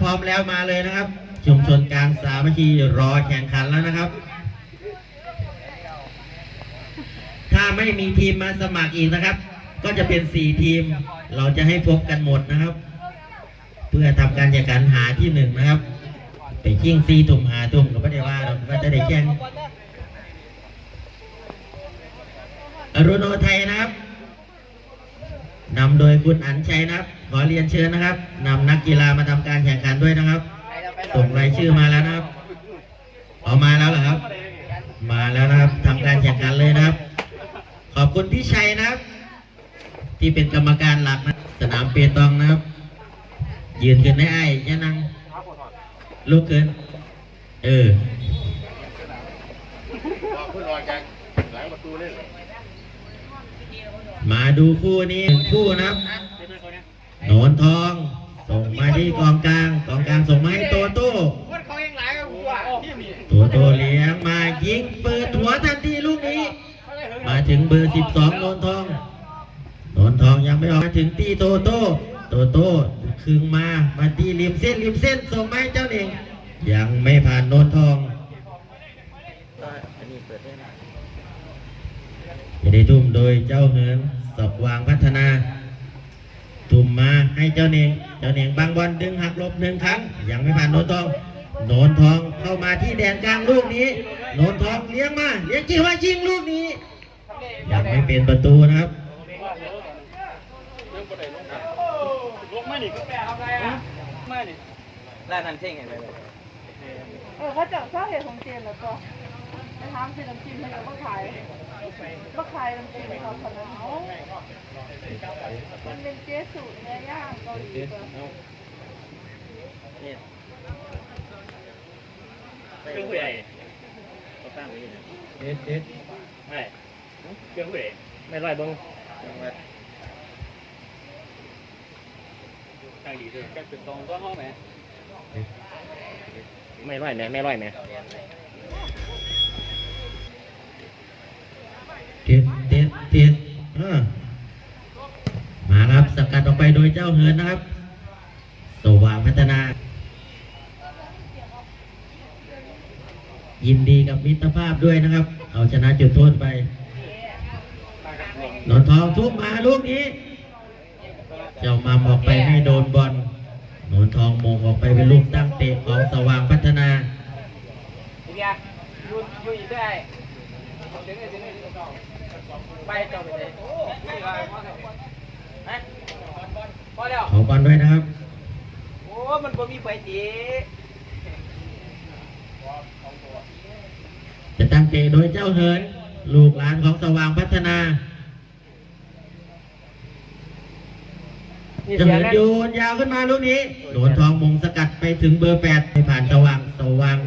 พร้อมแล้วมาเลยนะครับ ชุมชนกลางสามัคคีรอแข่งขันแล้วนะครับ ถ้าไม่มีทีมมาสมัครอีกนะครับ ก็จะเป็นสี่ทีม เราจะให้พบกันหมดนะครับ เพื่อทำการแข่งขันหาที่หนึ่งนะครับ ไปขิ้งซีตุ่มหาตุ่มก็ไม่ได้ว่าเราก็จะได้แข่งอรุณโนไทยนะครับนำโดยคุณอัญชัยนะครับ อเรียนเชิญนะครับนำนักกีฬามาทำการแข่งขันด้วยนะครับส่งรายชื่อมาแล้วนะครับออกมาแล้วเหรอครับ มาแล้วนะครับทำการแข่งขันเลยนะครับ ขอบคุณพี่ชัยนะครับ ที่เป็นกรรมการหลักนะสนามเปตองนะครับ ยืนขึ้นได้ไอ้ยะนังลุกขึ้นเออมาดูคู่นี้คู่นะครับ โหนนทอง ส่งมาที่กองกลาง กองกลางส่งมาให้โตโต้คนเขายังหลายกับกูอะที่มีโตโต้เลี้ยงมายิงเปิดหัวทันทีลูกนี้ มาถึงเบอร์ 12โนนทองโนนทองยังไม่ออกมาถึงตีโตโต้โตโต้คึงมามาตีริมเส้นริมเส้นส่งมาให้เจ้าเองยังไม่ผ่านโนนทองจะได้ทุ่มโดยเจ้าเหินสอบวางพัฒนา ทุ่มมาให้เจ้าเนงเจ้าเนงบางบอลดึงหักลบหนึ่งครั้ง ยังไม่ผ่านโนนทองโนนทองเข้ามาที่แดนกลางลูกนี้ โนนทองเลี้ยงมาเลี้ยงจีว่ายิงลูกนี้ ยังไม่เป็นประตูนะครับลงมาหนิก็แปลทำไรอะมาหนิร้านนั้นเท่งไงไปเลยเออเขาจะเศร้าเหตุของเจนแล้วก็ไปทำเป็นน้ำจิ้มให้เราก็ขาย ก็ขายน้ำจิ้มเขาคนนั้นเขามันเป็นเจสูเนื้อย่างเกาหลีก็นี่เครื่องผู้ใหญ่เขาตั้งไว้ยังไงเด็ดเด็ดไม่เครื่องผู้ใหญ่ไม่ร้อยบ้งตั้งดีด้วยแกเป็นตรงก็ห้องไหมไม่ร้อยไหมไม่ร้อยไหม เด็ด เด็ดมาครับสกัดออกไปโดยเจ้าเหินนะครับ สว่างพัฒนา ยินดีกับมิตรภาพด้วยนะครับ เอาชนะจุดโทษไปหนอนทองทุบมาลูกนี้ เจ้ามาออกไปไม่โดนบอลหนอนทองมงออกไปเป็นลูกตั้งเตะของสว่างพัฒนาเบียร์ยูยูอีกได้ถึง ไอ้ถึงไอ้ไปเจ้าไปเลยฮะพอแล้วขอบอลด้วยนะครับ โอ้มันบ่มีไปจีจะตั้งเตะโดยเจ้าเหินลูกหลานของสว่างพัฒนานี่เจะเสียเหินนะโยนยาวขึ้นมาลูกนี้โดนทองมงสกัดไปถึงเบอร์แปดไม่ผ่านสว่างสว่าง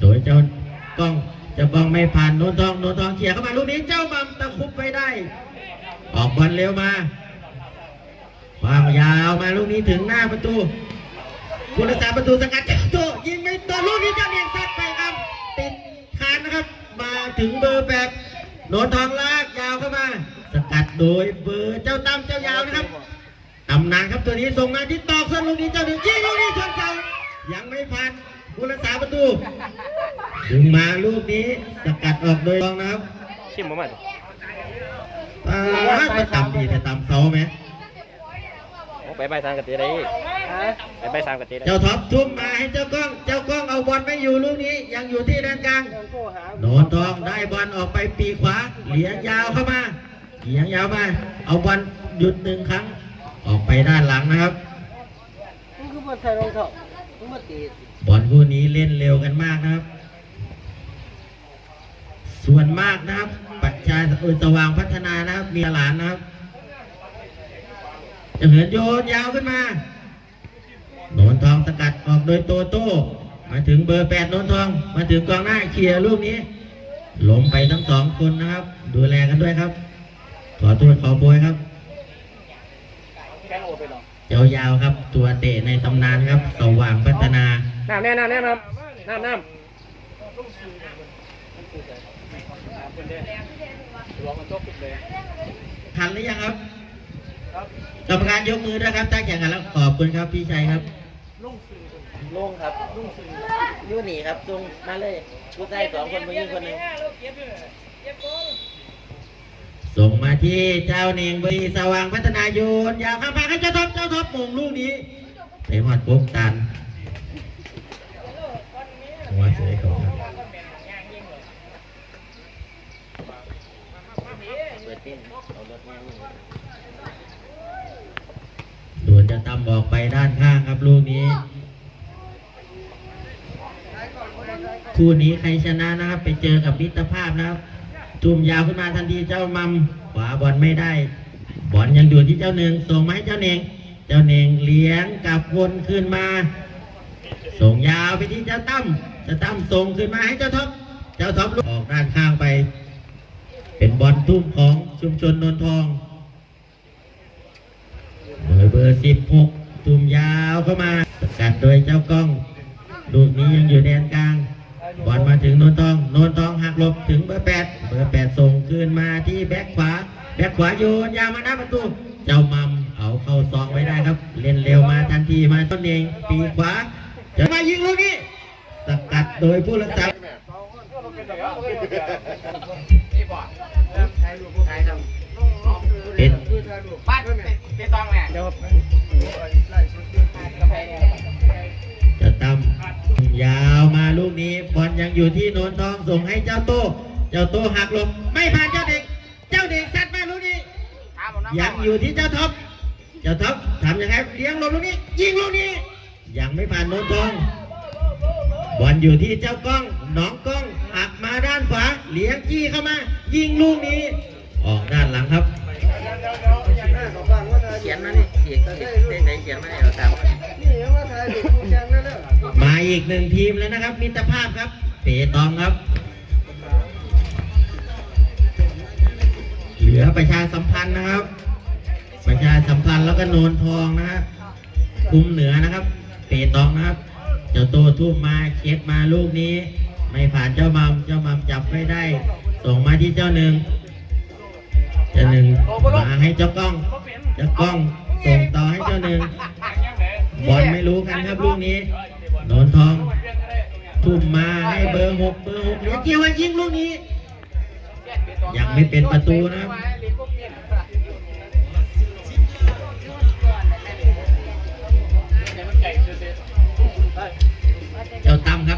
โดยเจ้ากล้องเจ้ากล้องไม่ผ่านโนนทองโนนทองเขี่ยเข้ามาลูกนี้เจ้ามัมตะคุบไปได้ ออกบอลเร็วมาวางยาวมาลูกนี้ถึงหน้าประตูผู้รักษาประตูสกัดเจ้าโตยิงไม่ตัวลูกนี้เจ้าเนียงซัดไปครับติดคานนะครับ มาถึงเบอร์แปดโนนทองลากยาวเข้ามาสกัดโดยเบอร์เจ้าตั้มเจ้ายาวนะครับตำนานครับตัวนี้ส่งมาที่ตอกส่วนลูกนี้เจ้าหนึ่งยิงลูกนี้ชนเสายังไม่ผ่าน ผู้รักษาประตูดึงมาลูกนี้สกัดออกโดยรองนะครับชิมมาใหม่อ่ามาตำดีแต่ตำเสาไหมไปใบทางกติได้ไปใบทางกติได้เจ้าท็อปทุ่มมาให้เจ้ากล้อง เจ้ากล้องเอาบอลไม่อยู่ลูกนี้ ยังอยู่ที่ด้านกลางโหนนทองได้บอลออกไปปีกขวาเหลียงยาวเข้ามาเหลียงยาวมา เอาบอลหยุดหนึ่งครั้ง ออกไปด้านหลังนะครับมันคือมันใส่รองเท้ามันมาตี บอลคู่นี้เล่นเร็วกันมากนะครับ ส่วนมากนะครับ ปัจจัยอุตสว่างพัฒนานะครับ มีหลานนะครับจะเหินโยนยาวขึ้นมาโนนทองสกัดออกโดยโตโต้มาถึงเบอร์แปดโนนทอง มาถึงกองหน้าเคลียร์ลูกนี้ล้มไปทั้งสองคนนะครับ ดูแลกันด้วยครับ ขอโทษขอโพยครับเจ้ายาวครับ ตัวเตะในตำนานครับ สว่างพัฒนา น้ำแน่น้ำแน่น้ำน้ำน้ำร้องมันโจ๊กเลยทันหรือยังครับกรรมการยกมือด้วยครับตั้งแข่งกันแล้วขอบคุณครับพี่ชัยครับลงครับยู่หนีครับลงมาเลยผู้ชายสองคนผู้หญิงคนหนึ่งส่งมาที่เจ้าเนียงบรีสว่างพัฒนาโยนยาวข้ามมาให้เจ้าท็อปเจ้าท็อปมงลูกนี้ไปหอดปุ๊บตัน หัวเสยเขาครับด่วนจะตำออกไปด้านข้างครับลูกนี้ คู่นี้ใครชนะนะครับ ไปเจอกับมิตรภาพนะครับ จุ่มยาวขึ้นมาทันทีเจ้ามัมขวาบอลไม่ได้ บอลยังอยู่ที่เจ้าหนึ่งส่งมาให้เจ้าเนงเจ้าเนงเลี้ยงกลับวนขึ้นมา ส่งยาวไปที่เจ้าตั้ม จ้าตั้มส่งขึ้นมาให้เจ้าท็อปเจ้าท็อปออกด้านข้างไป เป็นบอลทุ่มของชุมชนนนทองโดยเบอร์สิบหกตุ่มยาวเข้ามาสกัดโดยเจ้ากล้องลูกนี้ยังอยู่แดนกลางบอลมาถึงโนนทองโนนทองหักหลบถึงเบอร์แปดเบอร์แปดส่งคืนมาที่แบ็คขวา แบ็คขวาโยนยาวมาหน้าประตู เจ้ามัมเอาเข้าซองไว้ได้ครับ เล่นเร็วมาทันทีมาต้นเองปีขวาจะมายิงลูกนี้ สกัดโดยผู้รักษานี่บ่ใช่ครับเป็นบ้านเป็นตองแหละเดี๋ยวกาแฟเนี่ยจะตำยาวมาลูกนี้บอลยังอยู่ที่โนนทองส่งให้เจ้าโต เจ้าโตหักหลบไม่ผ่านเจ้าเด็ก เจ้าเด็กซัดมาลูกนี้ถามผมนะยังอยู่ที่เจ้าท็อปเจ้าท็อปทำยังไงเลี้ยงลงลูกนี้ ยิงลูกนี้ ยังไม่ผ่านโนนทอง บอลอยู่ที่เจ้ากล้องหนองกล้องหักมาด้านขวาเลี้ยงจี้เข้ามา ยิงลูกนี้ ออกด้านหลังครับเขียนมานี่เขียนเขียนเขียนไหนเขียนมาให้เราตามมาอีกหนึ่งทีมแล้วนะครับ มิตรภาพครับเปตองครับ เหลือประชาสัมพันธ์นะครับ ประชาสัมพันธ์แล้วก็โนนทองนะฮะคุมเหนือนะครับ เปตองนะครับ เจ้าโตทุ่มมาเช็ดมาลูกนี้ ไม่ผ่านเจ้ามัมเจ้ามัมจับไม่ได้ ส่งมาที่เจ้าหนึ่งเจ้าหนึ่งมาให้เจ้ากล้อง เจ้ากล้องส่งต่อให้เจ้าหนึ่งบอลไม่รู้กันครับลูกนี้โนนทองทุ่มมาให้เบอร์หกเบอร์หกเหลือเกี่ยวยิงลูกนี้ ยังไม่เป็นประตูนะครับ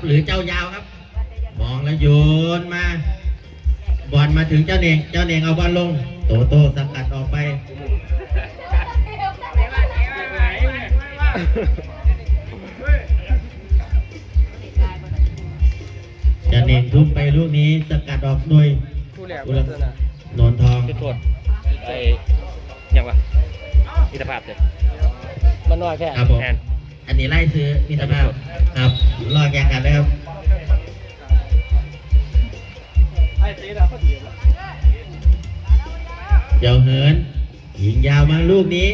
หรือเจ้ายาวครับ มองแล้วโยนมาบอลมาถึงเจ้าเน่งเจ้าเน่งเอาบอลลง โตโต้สกัดออกไป เจ้าเน่งทุ่มไปลูกนี้สกัดออกโดยผู้แหลกอุลนนทองคือโทษไอ้ยังวะมิตรภาพเลยมันน้อยแค่ครับผมแทน อันนี้ไล่ซื้อมิตภาพครับรอแข่งกันเลยครับเจ้าเหินยิงยาวมาลูกนี้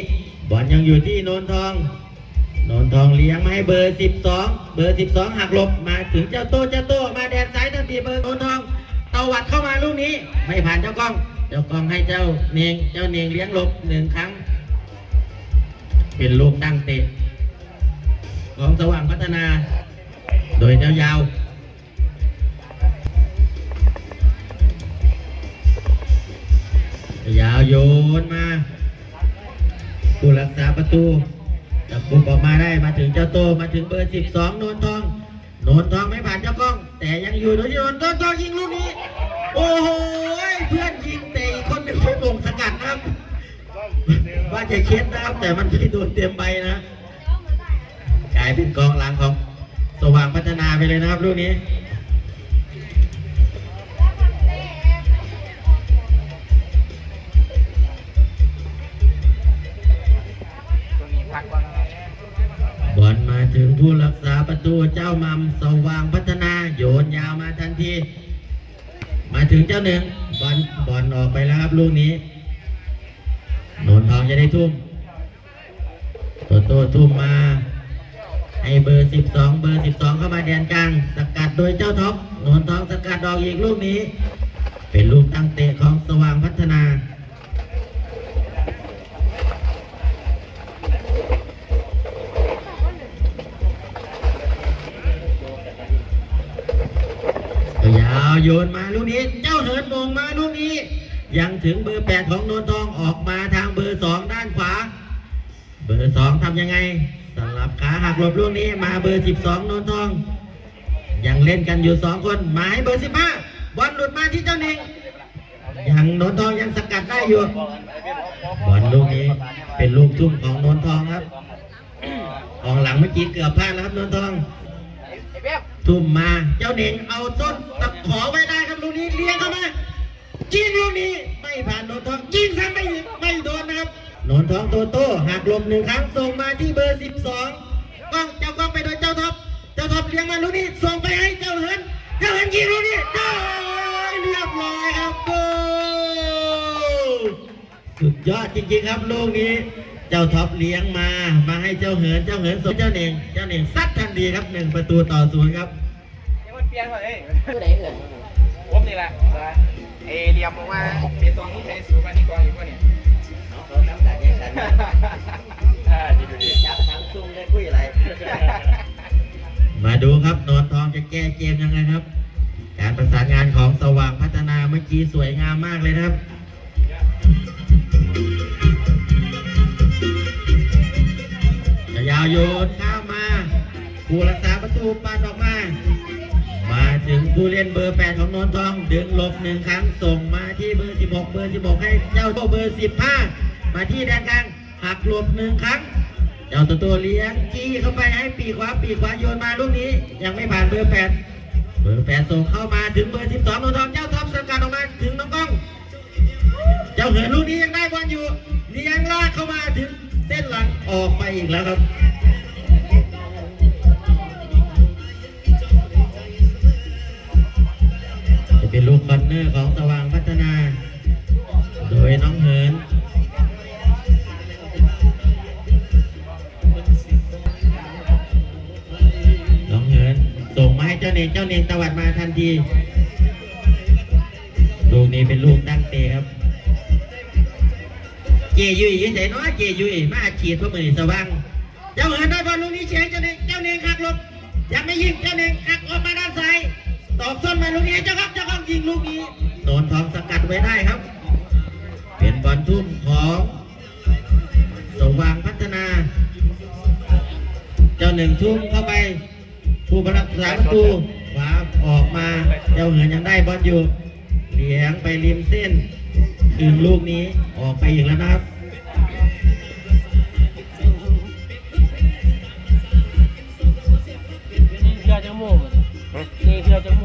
บอลยังอยู่ที่โนนทองโนนทองเลี้ยงมาให้เบอร์ 12 เบอร์ 12 หักหลบมาถึงเจ้าโตเจ้าโตมาแดนซ้ายทันทีเบอร์โนนทองตวัดเข้ามาลูกนี้ ไม่ผ่านเจ้ากล้อง เจ้ากล้องให้เจ้าเนียงเจ้าเนียงเลี้ยงหลบหนึ่งครั้ง เป็นลูกตั้งเตะ ของสว่างพัฒนา โดยยาวยาวโยนมาผู้รักษาประตูจับกุมออกมาได้มาถึงเจ้าโตมาถึงเบอร์12โนนทองโนนทองไม่ผ่านเจ้ากล้อง แต่ยังอยู่โดยที่โนนโนนทองยิงลูกนี้ โอ้โหเพื่อนยิงแต่อีกคนหนึ่งไม่งสกัดนะครับ ว่าจะเคล็ดนะครับแต่มันไปโดนเต็มใบนะายเป็นกองหลังของสว่างพัฒนาไปเลยนะครับลูกนี้บอลมาถึงผู้รักษาประตูเจ้ามัมสว่างพัฒนาโยนยาวมาทันทีมาถึงเจ้าหนึ่งบอลบอลออกไปแล้วครับลูกนี้นนทองจะได้ทุ่มโตโต้ทุ่มมา ไอเบอร์ 12 เบอร์ 12 เข้ามาแดนกลาง สกัดโดยเจ้าท็อปนนทองสกัดดอกอีกลูกนี้ เป็นลูกตั้งเตะของสว่างพัฒนา ยาวโยนมาลูกนี้ เจ้าเหินมงมาลูกนี้ ยังถึงเบอร์ 8 ของนนทองออกมาทางเบอร์ 2 ด้านขวา เบอร์ 2ทำยังไง ขาหักหลบลูกนี้มาเบอร์สิบสองโนนทอง ยังเล่นกันอยู่สองคนหมายเบอร์สิบห้าบอลหลุดมาที่เจ้าเน่งยังโนนทองยังสกัดได้อยู่บอลลูกนี้เป็นลูกทุ่มของโนนทองครับกองหลังเมื่อกี้เกือบพลาดแล้วครับโนนทองทุ่มมาเจ้าเน่งเอาต้นตะขอไว้ได้ครับลูกนี้เลี้ยงเข้ามายิงลูกนี้ไม่ผ่านโนนทองยิงซ้ำไม่ไม่โดนนะครับ นนทองโตโต้หักหลบหนึ่งครั้งส่งมาที่เบอร์สิบสองกล้องเจ้ากล้องไปโดยเจ้าท็อปเจ้าท็อปเลี้ยงมาลูกนี้ส่งไปให้เจ้าเหินเจ้าเหินยิงลูกนี้ได้เรียบร้อยครับโกสุดยอดจริงๆครับลูกนี้ เจ้าท็อปเลี้ยงมา มาให้เจ้าเหินเจ้าเหินส่งเจ้าเน่งเจ้าเน่งซัดทันทีครับหนึ่งประตูต่อศูนย์ครับยังมันเปลี่ยนหมดเลยผู้ใดเอ่ยผมนี่แหละเอเรียมบอกว่าเปลี่ยนตรงนี้ใช้สูงกว่านี้ก่อนอยู่ป่ะเนี่ยเขาทำการแข่งขัน อ่าดีดูดีจับทั้งซุ่มได้คุยอะไร มาดูครับโนนทองจะแก้เกมยังไงครับ การประสานงานของสว่างพัฒนาเมื่อกี้สวยงามมากเลยนะครับจะยาวโยนข้ามมาผู้รักษาประตูปัดออกมา มาถึงผู้เล่นเบอร์ 8 ของนนทอง ดึงหลบหนึ่งครั้งส่งมาที่เบอร์ 16 เบอร์ 16 ให้เจ้าโตเบอร์ 15 มาที่แดนกลางหักหลบหนึ่งครั้ง เจ้าตัวตัวเลี้ยงจี้เข้าไปให้ปีขวาปีขวาโยนมาลูกนี้ ยังไม่ผ่านเบอร์ 8 เบอร์ 8 ส่งเข้ามาถึงเบอร์ 12โนนทองเจ้าท็อปสกัดออกมาถึงน้องก้อง เจ้าเหินลูกนี้ยังได้บอลอยู่เลี้ยงลากเข้ามาถึงเส้นหลังออกไปอีกแล้วครับ เป็นลูกคอนเนอร์ของสว่างพัฒนา โดยน้องเหินน้องเหินส่งมาให้เจ้าเนงเจ้าเนงตวัดมาทันทีลูกนี้เป็นลูกตั้งเตะครับ เจยุยยังไงเนาะเจยุยมาอัดฉีดพราะมือสว่าง เจ้าเหินได้บอลลูกนี้เฉียงเจ้าเนงเจ้าเนงหักลบยังไม่ยิงเจ้าเนงหักออกมาด้านซ้าย ตอกส้นมาลูกนี้เจ้าครับเจ้าครับยิงลูกนี้โดนทองสกัดไว้ได้ครับ เป็นบอลทุ่มของสว่างพัฒนา เจ้าหนึ่งทุ่มเข้าไปผู้บรักษาประตูขวาออกมาเจ้าเหินยังได้บอลอยู่เลี้ยงไปริมเส้นคืนลูกนี้ออกไปอีกแล้วนะครับเชื่อจังโมงเชื่เชื่อจังโ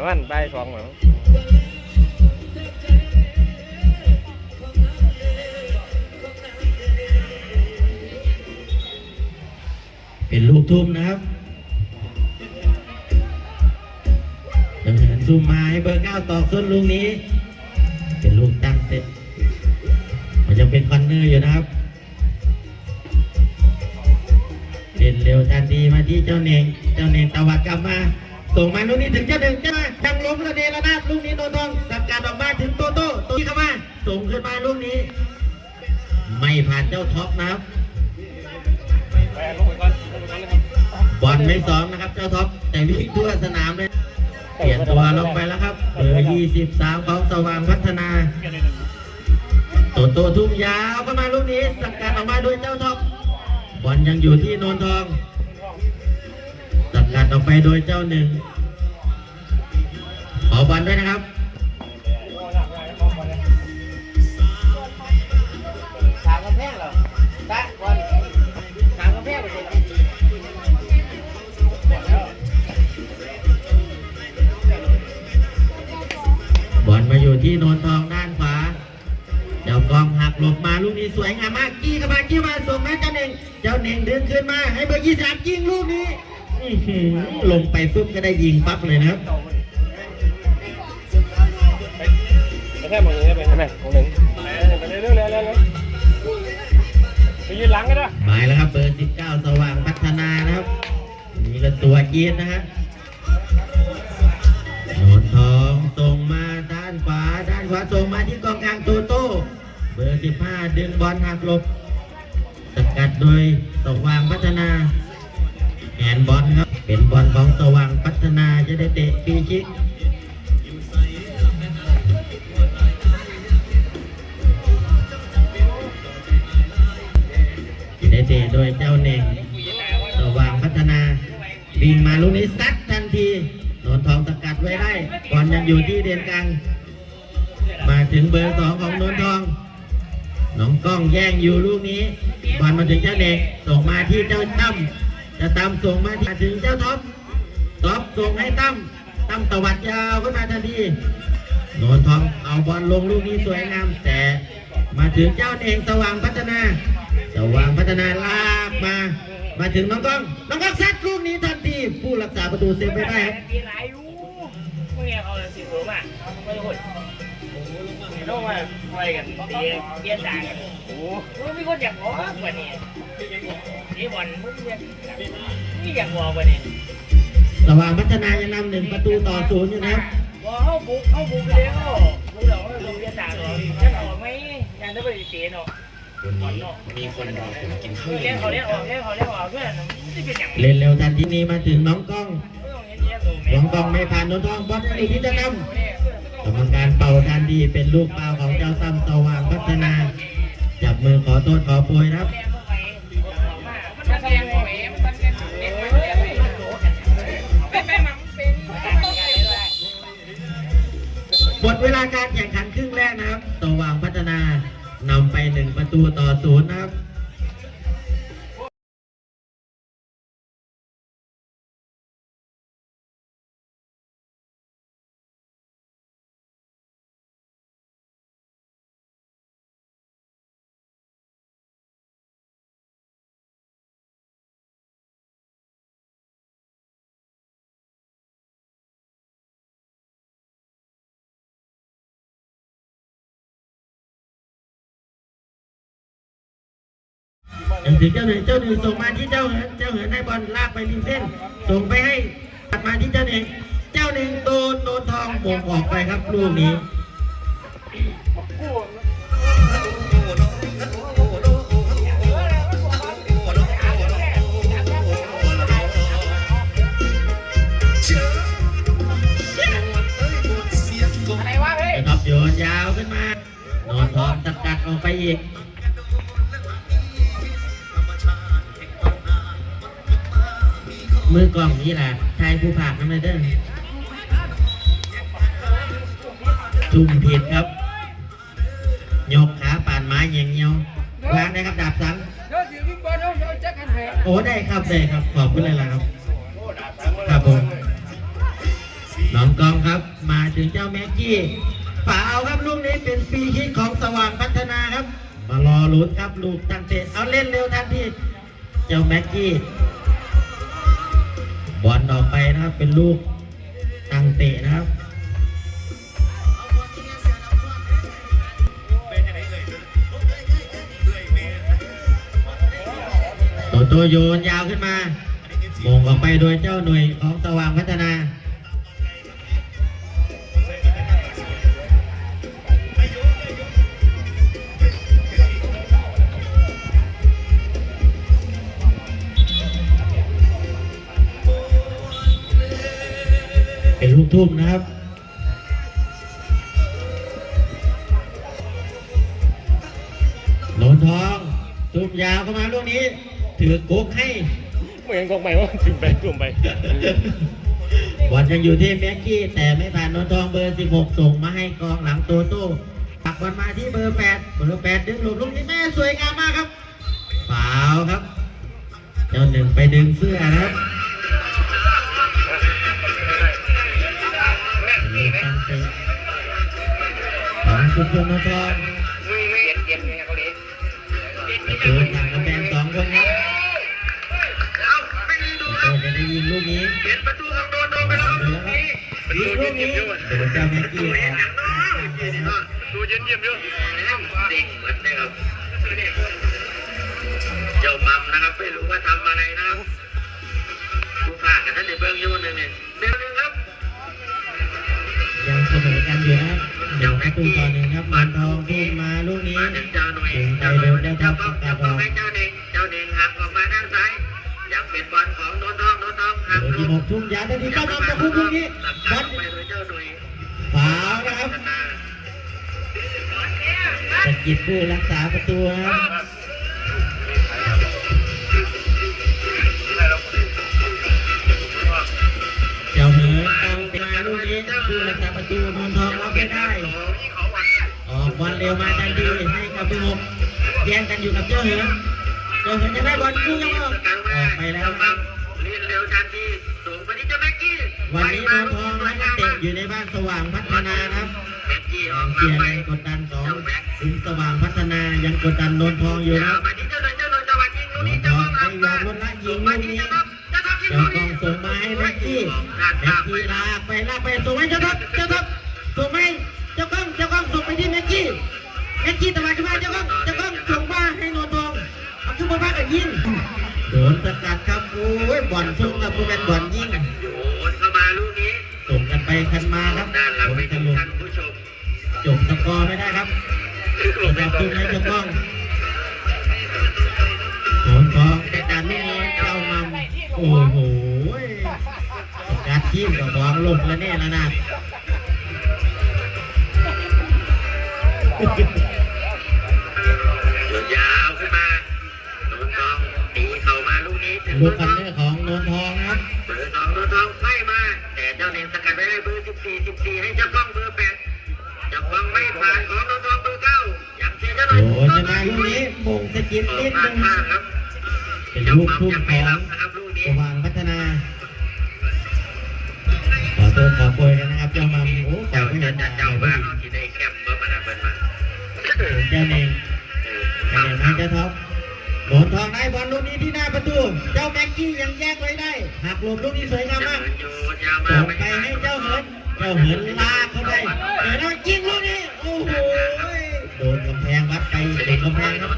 ปแล้วประมาณบ่ายสองเหรอเป็นลูกทุ่มนะครับเจ้าเหินทุ่มมาให้เบอร์เก้าตอกส้นลูกนี้ เป็นลูกตั้งเซตมันยังเป็นคอนเนอร์อยู่นะครับเล่นเร็วทันทีมาที่เจ้าเนงเจ้าเนงตะวัดกลับมา ส่งมาลูกนี้ถึงเจ้าหนึ่งเจ้ามาจังล้มระเนระนาดลูกนี้โนนทองสกัดออกมาถึงโตโต้ตัวนี้เข้ามาส่งขึ้นมาลูกนี้ ไม่ผ่านเจ้าท็อปนะครับบอลไม่ซ้อมนะครับ เจ้าท็อปแต่วิ่งทั่วสนามเลยเปลี่ยนตัวลงไปแล้วครับเบอร์23ของสว่างพัฒนาโตโตทุ่มยาวเข้ามาลูกนี้สกัดออกมาโดยเจ้าท็อปบอลยังอยู่ที่โนนทอง สกัดออกไปโดยเจ้าหนึ่ง ขอบอลด้วยนะครับถามกำแพงเหรอตะก่อนถามกำแพงไปสิบอลมาอยู่ที่โนนทองด้านขวา เจ้ากองหักหลบมาลูกนี้สวยงามมาก กี้เข้ามากี้มาส่งแมาเจ้าเน่ง เจ้าเน่งดึงขึ้นมาให้เบอร์ยี่สามยิงลูกนี้ ลงไปปุ๊บก็ได้ยิงปั๊บเลยนะครับไปแค่หมดเลยไปใช่ไหมของหนึ่งไปเร็วเร็วเร็วเร็วเร็วไปยืนหลังกันนะหมายแล้วครับเบอร์19สว่างพัฒนานะครับนี่ก็ตัวจีนนะฮะโนนทองส่งมาด้านขวาด้านขวาส่งมาที่กองกลางโตโต้เบอร์15ดึงบอลหักหลบสกัดโดยสว่างพัฒนาโตแอ นบอลครับ เป็นบอลของสว่างพัฒนาจะได้เตะฟรีคิกจะได้เตะโดยเจ้าเน่งสว่างพัฒนาวิ่งมาลูกนี้ซัดทันทีโดนทองสกัดไว้ได้บอลยังอยู่ที่เด่นกลางมาถึงเบอร์สองของนนทองน้องกล้องแย่งอยู่ลูกนี้บอลมาถึงเจ้าเด็กส่งมาที่เจ้าตั้ม จะตั้มส่งมาถึงเจ้าท็อปท็อปส่งให้ตั้มตั้มตวัดยาวขึ้นมาทันทีโนนทองเอาบอลลงลูกนี้สวยงามแต่มาถึงเจ้าเองสว่างพัฒนา สว่างพัฒนาลากมา มาถึงน้องก้องน้องก้องซัดลูกนี้ทันทีผู้รักษาประตูเซฟไปได้ครับตีไหนอยู่มึงเนี่ยเขาสิบหัวมาไม่หุ่นต้องมาไปกันเตียเกียร์ด่างกันโอ้มึงมีคนอยากบอกกว่านี้นี่ ที่บอลมึงเนี่ยนี่อยากบอกกว่านี้สว่างพัฒนายังนำหนึ่งประตูต่อศูนย์อยู่นะครับบอกเข้าบุกเข้าบุกเลยเขาบุกเดี๋ยวเขาบุกเกียร์ด่างหรอจะออกไหมยังานจะไปเสียเนาะวันนี้มีคนรอผมกินข้าวเลี้ยงเขาเลี้ยงออกเลี้ยงเขาเลี้ยงออกเพื่อนเล่นเร็วทันทีนี้มาถึงน้องกล้องน้องกล้องไม่ผ่านนนทองบอลอยู่ที่จะนำกรรมการเป่าทันทีเป็นลูกเป่าของเจ้าตั้มสว่างพัฒนา จับมือขอโทษขอโพยครับ เวลาการแข่งขันครึ่งแรกนะครับสว่างพัฒนานำไปหนึ่งประตูต่อศูนย์นะครับ ยังถึงเจ้าหนึ่งเจ้าหนึ่งส่งมาที่เจ้าเหินเจ้าเหินให้บอลลากไปริมเส้น ส่งไปให้ตัดมาที่เจ้าหนึ่งเจ้าหนึ่งโดนโดนทองโมงออกไปครับลูกนี้อะไรวะเฮ้ยนะครับโยนยาวขึ้นมาโดนทองสกัดออกไปอีก มือกล่องนี้แหละชายผู้ผากน้ำเลยเด้อจุ่มผิดครับ ยกขาป่านไม้เงียงเงียววางได้ครับดาบสังเดี๋ยวสิวิ่งบอลเดี๋ยวเดี๋ยวแจ็คกันแหงโอ้ได้ครับได้ครับ ขอบคุณเลยล่ะครับ ครับผมน้องกองครับ มาถึงเจ้าแม็กกี้ฝ่าเอาครับลูกนี้เป็นฟรีคิกของสว่างพัฒนาครับ มารอลุ้นครับลูกตั้งเตะเอาเล่นเร็วทันทีเจ้าแม็กกี้ บอลออกไปนะครับเป็นลูกตังเตะนะครับโตโตโยนยาวขึ้นมาโมงออกไปโดยเจ้าหน่วยของสว่างพัฒนา ทุ่มนะครับโหนนทองทุ่มยาวเข้ามาลูกนี้ ถือกุ๊กให้เหมือนกองใหม่ว่าถึงไปกลุ่มไปบอลยังอยู่ที่แม็กกี้ แต่ไม่ผ่านโนนทองเบอร์ 16 ส่งมาให้กองหลังโตโต้ปักบอลมาที่เบอร์ 8 เบอร์ 8 ดึงหลบลูกนี้แม่สวยงามมากครับเปล่าครับ เจ้าหนึ่งไปดึงเสื้อนะครับ ของชุดโนนทองเย็นเย็นเนี่ยเขาเลี้ยงประตูทางกำแพงสองคนครับโตจะได้ยิงลูกนี้เป็นประตูทางโดนโดนไปแล้วยิงลูกนี้โดนเจ้าแม็กกี้ครับดูเย็นเยี่ยมเยอะเด็กเหมือนนะครับเจ้ามัมนะครับไม่รู้ว่าทำอะไรนะครับผู้ผ่านกันนั่นในเบื้องยุ่นหนึ่งเนี่ยเดี๋ยวนึงครับยังเสมอกันอยู่นะ เดี๋ยวประตูต่อหนึ่งครับมันทองขึ้นมาลูกนี้ถึงเจ้าหน่วยเจ้าหน่วยเจ้าทองเจ้าทองเจ้าเน่งเจ้าเน่งหักออกมาด้านซ้ายยักเป็นบอลของโนนทองที่หกชุ่มยาทันทีเข้ามาตะคุบลูกนี้บอลยเจ้าวนะครับสะกิดผู้รักษาประตูครับ เจ้าเหือเจ้าเหือจะได้บอลคู่ยังออกไปแล้วครับเรียนเร็วทันทีสูงไปที่เจ้าแม็กกี้วันนี้นนทองและนักเตะอยู่ในบ้านสว่างพัฒนานะครับแม็กกี้ออกเชียร์ไปแรงกดดันของคุมสว่างพัฒนายังกดดันนนทองอยู่นะเอามาที่เจ้าหน่อยเจ้าหน่อยจังหวะยิงลูกนี้เจ้าของรับมาส่งมาที่เจ้าครับเจ้าครับยิงเจ้าลูกองส่งมาให้แม็กกี้แม็กกี้ลากไปลากไปส่งให้เจ้าท็อปเจ้าท็อปส่งให้เจ้ากล้องเจ้ากล้องส่งไปที่แม็กกี้แม็กกี้ตะวันขึ้นมาเจ้ากล้องเจ้ากล้อง มาบ้านกับยิงโดนสกัดครับโอ้ยบอลส่งกับผู้เป็นบอลยิงโยนเข้ามาลูกนี้ส่งกันไปกันมาครับด้านหลังผลไปสถึงรุปท่านผู้ชมจบสกอร์ไม่ได้ครับขอบคุณให้เจ้ากล้องโหนทองแต่การไม่มีเจ้ามัมโอ้โหการทีมกับบอลลงแล้วแน่ละนา ลูกนี้ถึงลูโดกนทคันองเนอร์ของนนทองครับเบอร์สองโดนทองไล่มาแต่เจ้าเน่งสกัดไว้ได้เบอร์สิบสี่สิบสี่ให้เจ้ากล้องเบอร์แปดเจ้ากล้องไม่ผ่านของโดนทองเบอร์เก้าอยังเชียร์เจ้าหน่โอ้ยโหจะมาลูกนี้มงสกิดออนิกดมานึงข้างครับเป็นลูกทุ่งของนะครับลูกนี้สว่างพัฒนาขอโทษขอโพยกันนะครับเจ้ามัมโอ้ขอเจ้าเจะตาเจ้าบ้ายเอาที่ได้แคมป์เบอร์มาดามเบิร์มาเจ้าเน่ง โดนทองได้บอลลูกนี้ที่หน้าประตู เจ้าแม็กกี้ยังแยกไว้ได้หักหลบลูกนี้สวยงามมากโยนยาวมาส่งไปให้เจ้าเหินเจ้าเหินลากเข้าไปเดี๋ยวเรายิงลูกนี้โอ้โหโดนกำแพงวัดไปโดนกำแพงครับ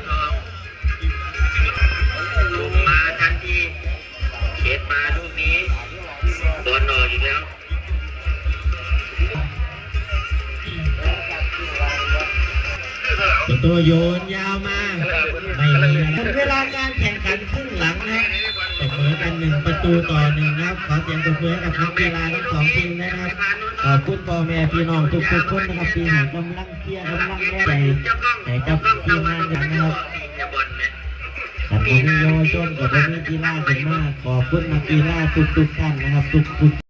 ลงมาทันทีเข็ดมาลูกนี้โดนออกอีกแล้วประตูโยนยาว ตูต่อหนึ่งนะครับ ขอเสียงตบมือให้กับนักกีฬาทั้งสองทีมนะครับขอบคุณพ่อแม่พี่น้องทุกทุกคนนะครับที่ให้กำลังเชียร์กำลังแรงใจให้กับทีมงานนะครับแต่ผมมีเยาวชนกับคุณกีฬาเป็นมากขอบคุณนักกีฬาทุกทุกท่านนะครับทุกทุก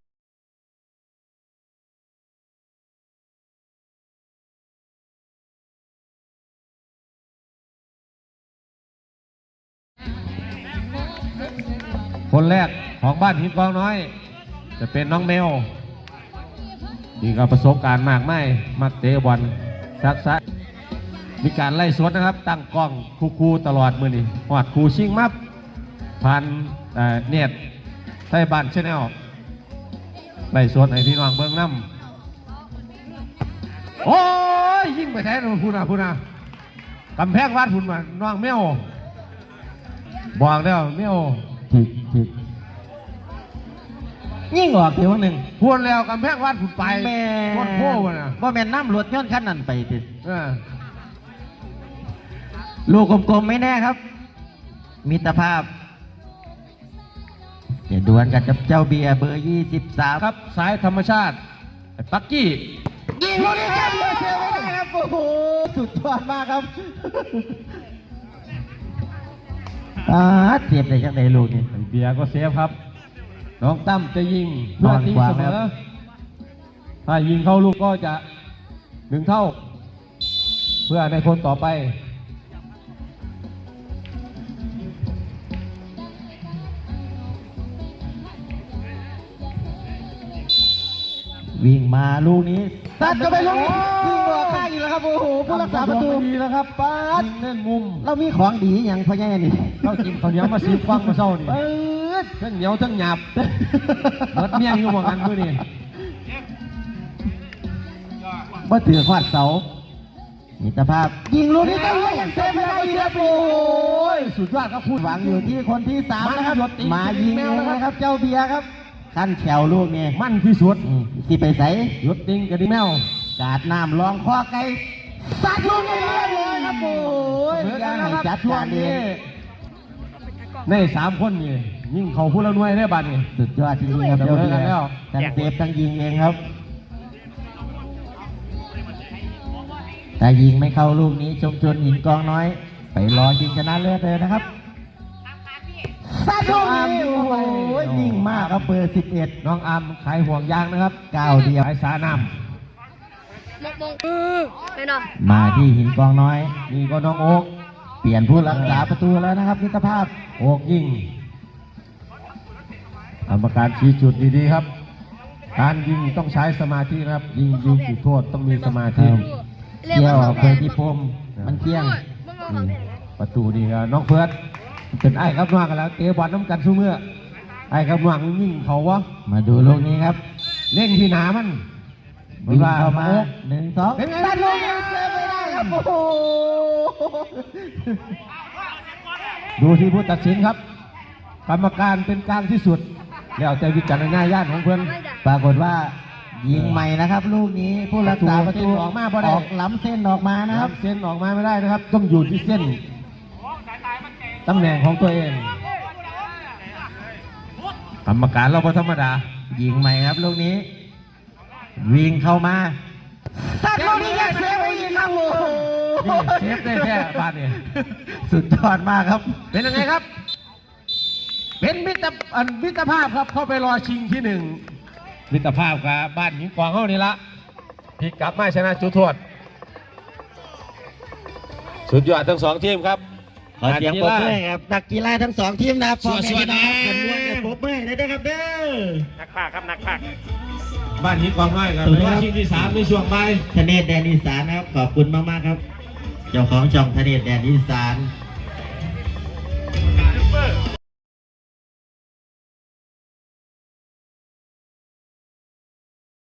คนแรกของบ้านหินกองน้อย จะเป็นน้องเมลที่ก็ประสบการณ์มากไม่มักเตะบอลซักซักมีการไล่สดนะครับ ตั้งกล้องคูคูตลอดมือนี่หอดคูชิงมับผ่านเน็ตไทยบ้านชแนลไล่สดให้พี่น้องเบิ้งน้ำโอ้ยยิ่งไปแท้พูนะพูนะกำแพงวัดพุ่นมาน้องเมลบอกแล้วเมล ถึกถึกยิ่งออกเทียวหนึ่งพูดแล้วกำแพงวัดผุดไปแม่โคตรโพ่วะนะว่าแม่นน้ำรถย้อนขั้นนั้นไปติเออลูกกลมๆไม่แน่ครับ มิตรภาพจะดวลกันกับเจ้าเบียร์เบอร์ยี่สิบสามครับสายธรรมชาติไอ้ปักกี้ยิงลูกนี้ครับเบียร์เซลไม่ได้ครับโอ้โหสุดยอดมากครับ อ่าเสียบได้ยังไงลูกนี่ไอ้เบียร์ก็เซฟครับ น้องตั้มจะยิงเพื่อตีเสมนอนขวางครัอบถ้ายิงเข้าลูกก็จะหนึ่งเท่า เพื่อในคนต่อไป วิ่งมาลูกนี้ตัดก็ไปลูกนี้วิ่งออกข้างอีกแล้วครับโอ้โหผู้รักษาประตูดีแล้วครับป้าดยิงเล่นมุม เรามีของดีอย่างพ่อแย่นี่เรากินข้าวเหนียวมาสีฟังมาเศร้านี่เปิดทั้งเหนียวทั้งหยาบรถเมี่ยงอยู่หมดกันด้วยนี่บ่ถือขวาดเสามิตรภาพ ยิงลูกนี้ตั้งไว้อย่างเซฟไม่ได้อีกครับโอ้ยสุดยอดครับพูดหวังอยู่ที่คนที่สามนะครับมันหยดติ่งมายิงแมเอวงนะครับนะครับเจ้าเบียร์ครับ ขั้นแถวลูกนี่มั่นที่สุดอืมที่ไปใส่ยศติงกับดิแมวกาดน้ำรองคอไก่สัดลูกนี้เรียบร้อยครับโอ้ยเหมือนอกัย่านนะให้ครับจัดช่วกางรเอนี้งในสามคนนี่ยิ่งเขาพูดละหน่วยได้บัดนี่สุดยอดจริงๆครับเดี๋ยวลูกเลิกกันนี้แล้วทั้งเซฟทั้งยิงเองครับแต่ยิงไม่เข้าลูกนี้ชมชนหินกองน้อย ไปรอยิงชนะเลิศเลยนะครับ ซัดลูกนี้โอ้โหยิงมากครับเบอร์สิบเอ็ดน้องอามขายห่วงยางนะครับก้าวเดียวขายสาน้มงมงอือไม่นอนมาที่หินกองน้อยำนี่ก็น้องโอ๊กเปลี่ยนผู้รักษาประตูแล้วนะครับมิตรภาพโอ๊กยิงกรรมการชี้จุดดีๆครับ การยิงต้องใช้สมาธินะครับ ยิงยิงจุดโทษต้องมีสมาธิครับเกี่ยวเพื่อที่พรมมันเที่ยงมึงเอาเขาเนี่ยประตูนี่ก็น้องเฟิร์ส เป็นไอ้ครับน้องกันแล้วเตะบอลน้ำกันสู้เมื่อไอ้ครับน้องยิ่งเขาวะมาดูลูกนี้ครับ เล่นที่หนามันวิ่งเข้ามาโอ๊กหนึ่งสองเป็นไงตัดลูกนี้เซฟไม่ได้ครับโอ้โหดูที่ผู้ตัดสินครับ กรรมการเป็นกลางที่สุด แล้วแต่วิจารณญาณของเพื่อนปรากฏว่ายิงใหม่นะครับ ลูกนี้ผู้รักษาประตูประตูออกมาบ่ได้ออกล้ำเส้นออกมานะนะคครัรับบเส้นออกมาไม่ได้นะครับ ต้องอยู่ที่เส้น ตำแหน่งของตัวเองกรรมการเราไม่ธรรมดา ยิงใหม่ครับลูกนี้ วิ่งเข้ามาตัดลูกนี้ยังเซฟไว้ยิงครับโอ้โหนี่เซฟได้แค่บาทเนี่ยสุดยอดมากครับ เป็นยังไงครับ เป็นมิตรอันมิตรภาพครับเข้าไปรอชิงที่หนึ่งมิตรภาพกับบ้านหินกวางเข้านี่ละพลิกกลับมาชนะจุดโทษสุดยอดทั้งสองทีมครับ ขอเสียงปรบมือครับนักกีฬาทั้งสองทีมนะครับพอแม่พี่น้องกันด้วยกับปรบมือเลยนะครับเด้อนักภาคครับนักภาคบ้านนี้ความง่ายครับในชิงที่สามในช่วงไปทะเนศแดนอีสานนะครับขอบคุณมากมากครับ เจ้าของช่องทะเนแดนอีสาน